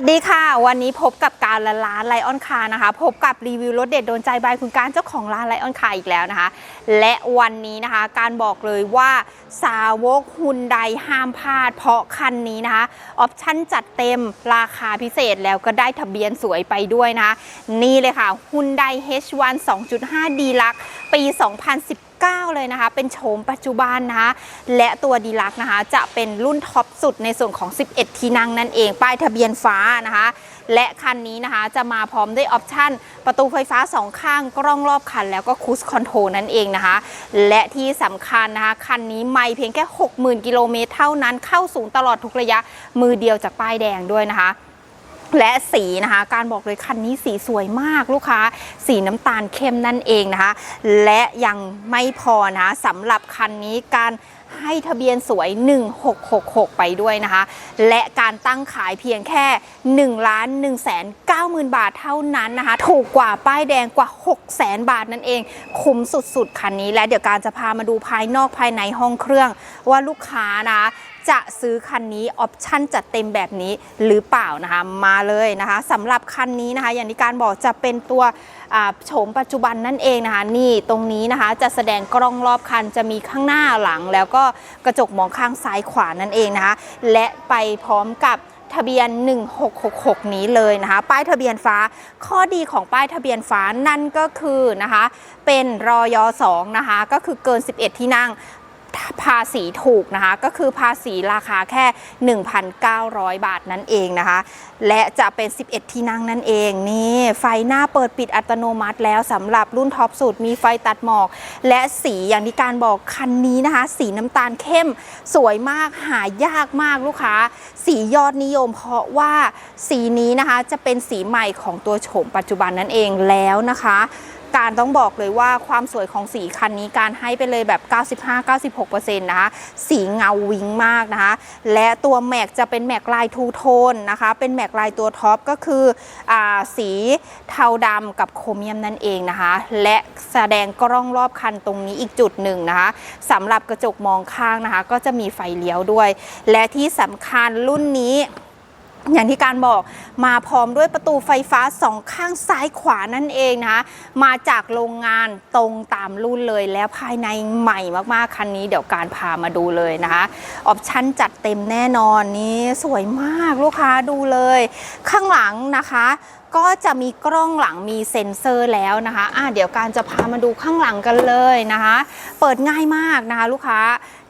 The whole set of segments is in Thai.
วัสดีค่ะ วันนี้พบกับการละร้านไลออนคานะคะ พบกับรีวิวรถเด็ดโดนใจบายคุณการเจ้าของร้านไลออนคาอีกแล้วนะคะ และวันนี้นะคะการบอกเลยว่าสาวกฮุนไดห้ามพลาด เพราะคันนี้นะคะออปชั่นจัดเต็มราคาพิเศษแล้วก็ได้ทะเบียนสวยไปด้วยนะคะ นี่เลยค่ะฮุนได H1 2.5 d ีลักปี 2010 9 เลยนะคะ เป็นโฉมปัจจุบันนะคะ และตัวดีลักนะคะ จะเป็นรุ่นท็อปสุดในส่วนของ 11 ที่นั่งนั่นเอง ป้ายทะเบียนฟ้านะคะ และคันนี้นะคะจะมาพร้อมด้วยออปชั่น ประตูไฟฟ้า 2 ข้างกล้องรอบคัน แล้วก็คูสคอนโทรนั่นเองนะคะ และที่สำคัญนะคะ คันนี้ไม่เพียงแค่ 60,000 กิโลเมตรเท่านั้นเข้าสูงตลอดทุกระยะมือเดียวจากป้ายแดงด้วยนะคะ และสีนะคะ การบอกเลยคันนี้สีสวยมากลูกค้า สีน้ำตาลเข้มนั่นเองนะคะ และยังไม่พอนะสำหรับคันนี้การให้ทะเบียนสวย 1666 ไปด้วยนะคะ และการตั้งขายเพียงแค่1ล้าน1แสน9หมื่นบาทเท่านั้นนะคะ ถูกกว่าป้ายแดงกว่า6แสนบาทนั่นเอง คุ้มสุดๆ คันนี้ และเดี๋ยวการจะพามาดูภายนอกภายในห้องเครื่องว่าลูกค้านะะ จะซื้อคันนี้ออปชั่นจัดเต็มแบบนี้หรือเปล่านะคะมาเลยนะคะสำหรับคันนี้นะคะอย่างที่การบอกจะเป็นตัวโฉมปัจจุบันนั่นเองนะคะนี่ตรงนี้นะคะจะแสดงกล้องรอบคันจะมีข้างหน้าหลัง แล้วก็กระจกมองข้างซ้ายขวานั่นเองนะคะและไปพร้อมกับทะเบียน 1666 นี้เลยนะคะ ป้ายทะเบียนฟ้า ข้อดีของป้ายทะเบียนฟ้านั่นก็คือนะคะ เป็นรอยอ2นะคะ ก็คือเกิน 11 ที่นั่ง ภาษีถูกนะคะ ก็คือภาษีราคาแค่ 1,900 บาทนั่นเองนะคะ และจะเป็น 11 ที่นั่งนั่นเองนี่ไฟหน้าเปิดปิดอัตโนมัติแล้วสำหรับรุ่นท็อปสุดมีไฟตัดหมอก และสีอย่างที่การบอกคันนี้นะคะ สีน้ำตาลเข้มสวยมากหายากมากลูกค้า สียอดนิยม เพราะว่าสีนี้นะคะจะเป็นสีใหม่ของตัวโฉมปัจจุบันนั่นเองแล้วนะคะ การต้องบอกเลยว่าความสวยของสีคันนี้การให้ไปเลยแบบ 95-96%นะคะสีเงาวิงมากนะคะและตัวแม็กจะเป็นแม็กลายทูโทนนะคะเป็นแม็กลายตัวท็อปก็คืออสีเทาดำกับโครเมียมนั่นเองนะคะและแสดงกล้องรอบคันตรงนี้อีกจุดหนึ่งนะคะสำหรับกระจกมองข้างนะคะก็จะมีไฟเลี้ยวด้วย และที่สำคัญรุ่นนี้ อย่างที่การบอกมาพร้อมด้วยประตูไฟฟ้าสองข้างซ้ายขวานั่นเองนะคะมาจากโรงงานตรงตามรุ่นเลยแล้วภายในใหม่มากๆ คันนี้เดี๋ยวการพามาดูเลยนะคะออปชั่นจัดเต็มแน่นอนนี่สวยมากลูกค้าดูเลย ข้างหลังนะคะ ก็จะมีกล้องหลังมีเซ็นเซอร์แล้วนะคะอะเดี๋ยวการจะพามาดูข้างหลังกันเลยนะคะ เปิดง่ายมากนะคะลูกค้า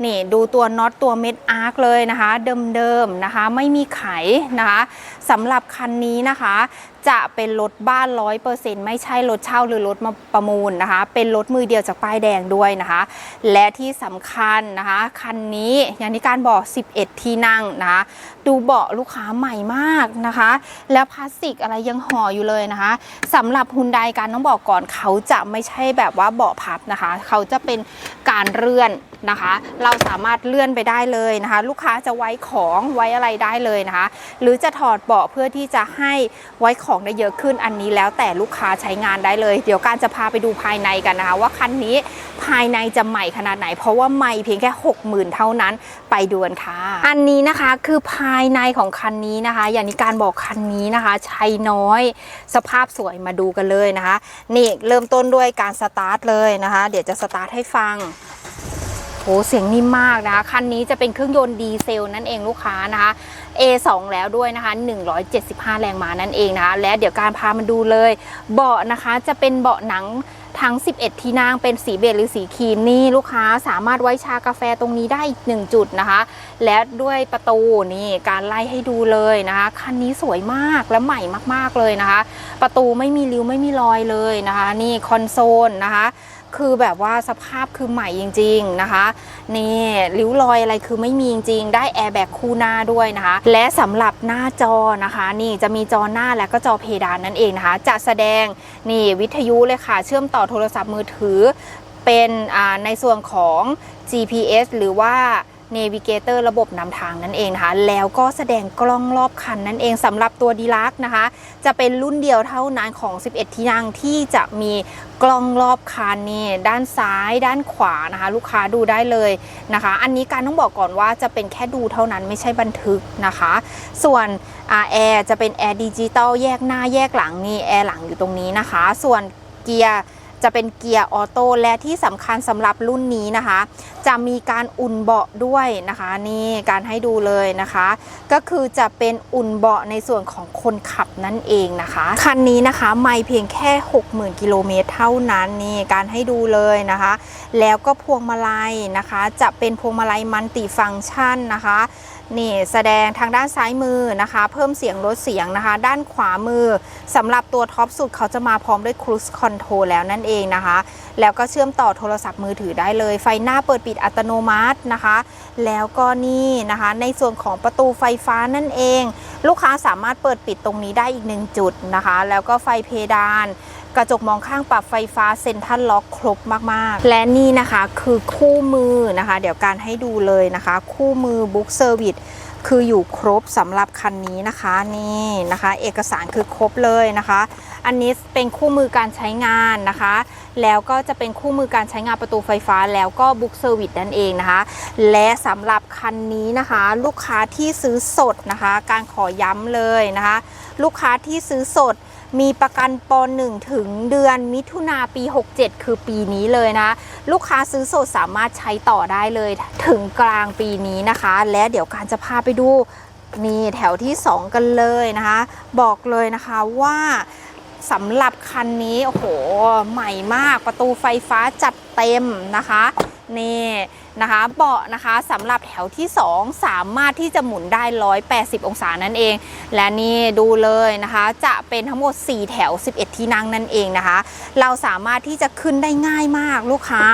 นี่ดูตัวน็อตตัวเม็ดอาร์คเลยนะคะ เดิมๆนะคะ ไม่มีไขนะคะสำหรับคันนี้นะคะจะเป็นรถบ้านร้อยเปอร์เซ็นต์ไม่ใช่รถเช่าหรือรถมาประมูลนะคะ เป็นรถมือเดียวจากป้ายแดงด้วยนะคะ และที่สำคัญนะคะ คันนี้อย่างที่การบอก 11 ที่นั่งนะคะดูเบาะลูกค้าใหม่มากนะคะ แล้วพลาสติกอะไรยังห่ออยู่เลยนะคะสำหรับฮุนไดการต้องบอกก่อนเขาจะไม่ใช่แบบว่าเบาะพับนะคะ เขาจะเป็นการเลื่อนนะคะ เราสามารถเลื่อนไปได้เลยนะคะ ลูกค้าจะไว้ของไว้อะไรได้เลยนะคะ หรือจะถอดเบาะเพื่อที่จะให้ไว้ของได้เยอะขึ้นอันนี้แล้วแต่ลูกค้าใช้งานได้เลย เดี๋ยวการจะพาไปดูภายในกันนะคะว่าคันนี้ภายในจะใหม่ขนาดไหน เพราะว่าใหม่เพียงแค่ 60,000 เท่านั้นไปดูกันค่ะ อันนี้นะคะคือภายในของคันนี้นะคะ อย่างที่การบอกคันนี้นะคะใช้น้อยสภาพสวยมาดูกันเลยนะคะ นี่เริ่มต้นด้วยการสตาร์ทเลยนะคะ เดี๋ยวจะสตาร์ทให้ฟัง หเสียงนิ่มมากนะคะ คันนี้จะเป็นเครื่องยนต์ดีเซลนั่นเองลูกค้านะคะ A2 แล้วด้วยนะคะ 175 แรงม้านั่นเองนะคะ และเดี๋ยวการพามาดูเลย เบาะนะคะจะเป็นเบาะหนังทั้ง 11 ที่นั่งเป็นสีเบจหรือสีครีมนี่ลูกค้าสามารถไว้ชากาแฟตรงนี้ได้อีกหนึ่งจุดนะคะ และด้วยประตูนี่การไล่ให้ดูเลยนะคะ คันนี้สวยมากและใหม่มากๆเลยนะคะ ประตูไม่มีริ้วไม่มีรอยเลยนะคะ นี่คอนโซลนะคะ คือแบบว่าสภาพคือใหม่จริง ๆนะคะ นี่ริ้วรอยอะไรคือไม่มีจริงๆได้แอร์แบ็กคู่หน้าด้วยนะคะ และสำหรับหน้าจอนะคะ นี่จะมีจอหน้าและก็จอเพดานนั่นเองนะคะ จะแสดงนี่วิทยุเลยค่ะ เชื่อมต่อโทรศัพท์มือถือ เป็นในส่วนของ GPS หรือว่า Navigator ระบบนำทางนั่นเองนะคะ แล้วก็แสดงกล้องรอบคันนั่นเองสำหรับตัวดีลักนะคะ จะเป็นรุ่นเดียวเท่านั้นของ 11 ที่นั่งที่จะมีกล้องรอบคันนี่ด้านซ้ายด้านขวานะคะ ลูกค้าดูได้เลยนะคะ อันนี้การต้องบอกก่อนว่าจะเป็นแค่ดูเท่านั้นไม่ใช่บันทึกนะคะ ส่วนแอร์จะเป็นแอร์ดิจิตอลแยกหน้าแยกหลังนี่แอร์หลังอยู่ตรงนี้นะคะ ส่วนเกียร์ จะเป็นเกียร์ออโต้และที่สำคัญสำหรับรุ่นนี้นะคะ จะมีการอุ่นเบาะด้วยนะคะ นี่การให้ดูเลยนะคะ ก็คือจะเป็นอุ่นเบาะในส่วนของคนขับนั่นเองนะคะ คันนี้นะคะไม่เพียงแค่ 60,000กิโลเมตรเท่านั้นนี่การให้ดูเลยนะคะ แล้วก็พวงมาลัยนะคะ จะเป็นพวงมาลัยมัลติฟังก์ชันนะคะ นี่แสดงทางด้านซ้ายมือนะคะ เพิ่มเสียงลดเสียงนะคะ ด้านขวามือสำหรับตัวท็อปสุดเขาจะมาพร้อมด้วย Cruise Control แล้วนั่นเองนะคะ แล้วก็เชื่อมต่อโทรศัพท์มือถือได้เลย ไฟหน้าเปิดปิดอัตโนมัตินะคะ แล้วก็นี่นะคะ ในส่วนของประตูไฟฟ้านั่นเอง ลูกค้าสามารถเปิดปิดตรงนี้ได้อีกหนึ่งจุดนะคะ แล้วก็ไฟเพดาน กระจกมองข้างปรับไฟฟ้าเซ็นทรัลล็อกครบมากๆ และนี่นะคะคือคู่มือนะคะ เดี๋ยวการให้ดูเลยนะคะ คู่มือบุ๊กเซอร์วิสคืออยู่ครบสำหรับคันนี้นะคะนี่นะคะ เอกสารคือครบเลยนะคะ อันนี้เป็นคู่มือการใช้งานนะคะ แล้วก็จะเป็นคู่มือการใช้งานประตูไฟฟ้าแล้วก็บุ๊กเซอร์วิสนั่นเองนะคะ และสำหรับคันนี้นะคะ ลูกค้าที่ซื้อสดนะคะ การขอย้ำเลยนะคะ ลูกค้าที่ซื้อสด มีประกันป .1 ถึงเดือนมิถุนาปี 67 คือปีนี้เลยนะ ลูกค้าซื้อสดสามารถใช้ต่อได้เลยถึงกลางปีนี้นะคะ และเดี๋ยวการจะพาไปดูนี่แถวที่ 2 กันเลยนะคะ บอกเลยนะคะว่าสำหรับคันนี้ โอ้โห ใหม่มากประตูไฟฟ้าจัดเต็มนะคะ นี่ นะคะเบาะนะคะสำหรับแถวที่ 2 สามารถที่จะหมุนได้ 180 องศานั่นเอง และนี่ดูเลยนะคะจะเป็นทั้งหมด 4 แถว 11 ที่นั่งนั่นเองนะคะ เราสามารถที่จะขึ้นได้ง่ายมากลูกค้า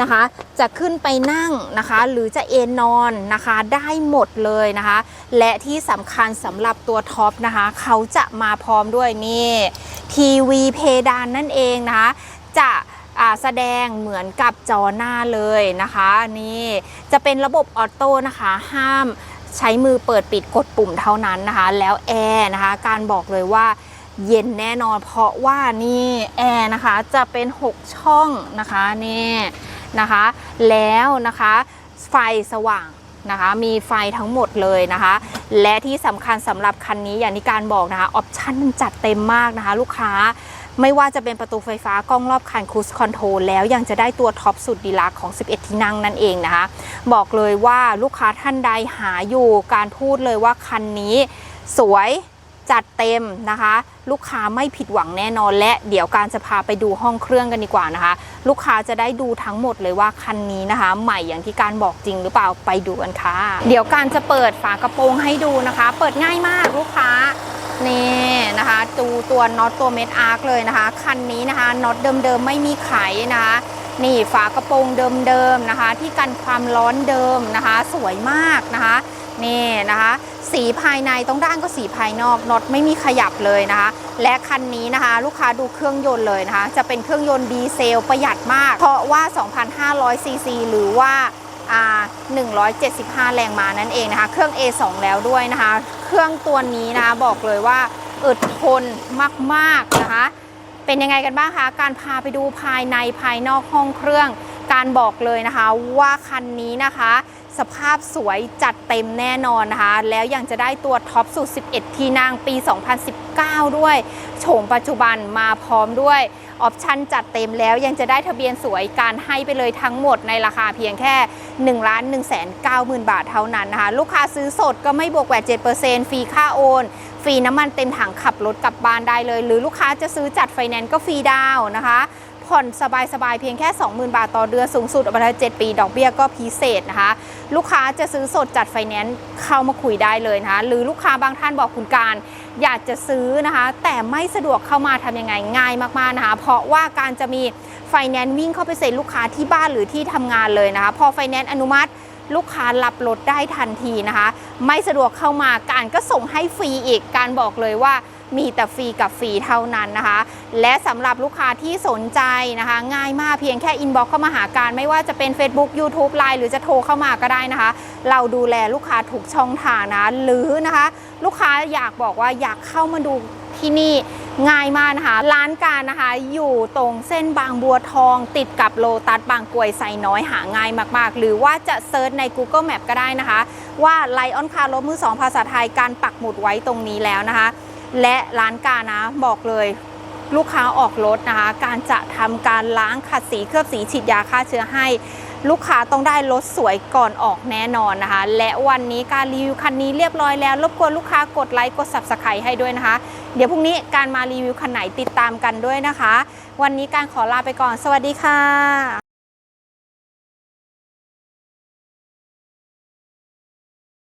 นะคะ จะขึ้นไปนั่งนะคะ หรือจะเอนนอนนะคะได้หมดเลยนะคะ และที่สำคัญสำหรับตัวท็อปนะคะ เขาจะมาพร้อมด้วยนี่ทีวีเพดานนั่นเองนะคะจะ แสดงเหมือนกับจอหน้าเลยนะคะนี่จะเป็นระบบออโต้นะคะห้ามใช้มือเปิดปิดกดปุ่มเท่านั้นนะคะ แล้วแอร์นะคะการบอกเลยว่าเย็นแน่นอนเพราะว่านี่แอร์นะคะจะเป็น 6 ช่องนะคะนี่นะคะ แล้วนะคะไฟสว่างนะคะมีไฟทั้งหมดเลยนะคะ และที่สำคัญสำหรับคันนี้อย่างที่การบอกนะคะออปชั่นมันจัดเต็มมากนะคะ ลูกค้า ไม่ว่าจะเป็นประตูไฟฟ้ากล้องรอบคันค u ู e คอนโทรลแล้วยังจะได้ตัวท็อปสุดดีลักของ 11 ที่นั่งนั่นเองนะคะ บอกเลยว่าลูกค้าท่านใดหาอยู่การพูดเลยว่าคันนี้สวยจัดเต็มนะคะ ลูกค้าไม่ผิดหวังแน่นอน และเดี๋ยวการจะพาไปดูห้องเครื่องกันดีกว่านะคะ ลูกค้าจะได้ดูทั้งหมดเลยว่าคันนี้นะคะ ใหม่อย่างที่การบอกจริงหรือเปล่าไปดูกันค่ะ เดี๋ยวการจะเปิดฝากระโปรงให้ดูนะคะ เปิดง่ายมากลูกค้า นี่นะคะดูตัวน็อตตัวเม็ดอาร์คเลยนะคะ คันนี้นะคะน็อตเดิมๆไม่มีไขนะคะนี่ฝากระโปรงเดิมๆนะคะ ที่กันความร้อนเดิมนะคะ สวยมากนะคะนี่นะคะ สีภายในต้องด้านก็สีภายนอกน็อตไม่มีขยับเลยนะคะ และคันนี้นะคะ ลูกค้าดูเครื่องยนต์เลยนะคะ จะเป็นเครื่องยนต์ดีเซลประหยัดมาก เพราะว่า 2,500ซีซีหรือว่า R 175 แรงม้านั่นเองนะคะ เครื่อง A2 แล้วด้วยนะคะ เครื่องตัวนี้นะคะบอกเลยว่าอึดทนมากๆนะคะ เป็นยังไงกันบ้างคะ การพาไปดูภายในภายนอกห้องเครื่อง การบอกเลยนะคะว่าคันนี้นะคะ สภาพสวยจัดเต็มแน่นอนนะคะ แล้วยังจะได้ตัวท็อปสุด 11 ที่นั่งปี 2019 ด้วย โฉมปัจจุบันมาพร้อมด้วยออปชันจัดเต็มแล้วยังจะได้ทะเบียนสวยการให้ไปเลยทั้งหมดในราคาเพียงแค่1 1 9 0 0 0 บาทเท่านั้นนะคะ ลูกค้าซื้อสดก็ไม่บวกแหวด7%ฟรีค่าโอน ฟรีน้ำมันเต็มถังขับรถกลับบ้านได้เลย หรือลูกค้าจะซื้อจัดไฟแนนซ์ก็ฟรีดาวน์นะคะผ่อนสบายๆ เพียงแค่ 20,000 บาทต่อเดือนสูงสุดอัตรา7ปี ดอกเบี้ยก็พิเศษนะคะ ลูกค้าจะซื้อสดจัดไฟแนนซ์เข้ามาคุยได้เลยนะคะหรือลูกค้าบางท่านบอกคุณการอยากจะซื้อนะคะ แต่ไม่สะดวกเข้ามาทำยังไงง่ายมากๆนะคะเพราะว่าการจะมีไฟแนนซ์วิ่งเข้าไปเซ็นลูกค้าที่บ้านหรือที่ทำงานเลยนะคะ พอไฟแนนซ์อนุมัติลูกค้ารับรถได้ทันทีนะคะ ไม่สะดวกเข้ามาการก็ส่งให้ฟรีอีกการบอกเลยว่า มีแต่ฟรีกับฟรีเท่านั้นนะคะ และสำหรับลูกค้าที่สนใจนะคะ ง่ายมากเพียงแค่อินบ็อกเข้ามาหาการไม่ว่าจะเป็น Facebook YouTube Line หรือจะโทรเข้ามาก็ได้นะคะ เราดูแลลูกค้าถูกช่องทางนะหรือนะคะ ลูกค้าอยากบอกว่าอยากเข้ามาดูที่นี่ง่ายมากนะคะ ร้านการนะคะ อยู่ตรงเส้นบางบัวทอง ติดกับโลตัสบางกวยไซน้อยหาง่ายมาก ๆ หรือว่าจะเซิร์ชใน Google Map ก็ได้นะคะ ว่าไลออนคาร์รถมือสองภาษาไทยการปักหมุดไว้ตรงนี้แล้วนะคะ และร้านการนะบอกเลยลูกค้าออกรถนะคะ การจะทำการล้างขัดสีเคลือบสีฉีดยาฆ่าเชื้อให้ ลูกค้าต้องได้รถสวยก่อนออกแน่นอนนะคะ และวันนี้การรีวิวคันนี้เรียบร้อยแล้ว รบกวนลูกค้ากดไลค์กด subscribe ให้ด้วยนะคะ เดี๋ยวพรุ่งนี้การมารีวิวคันไหนติดตามกันด้วยนะคะ วันนี้การขอลาไปก่อน สวัสดีค่ะ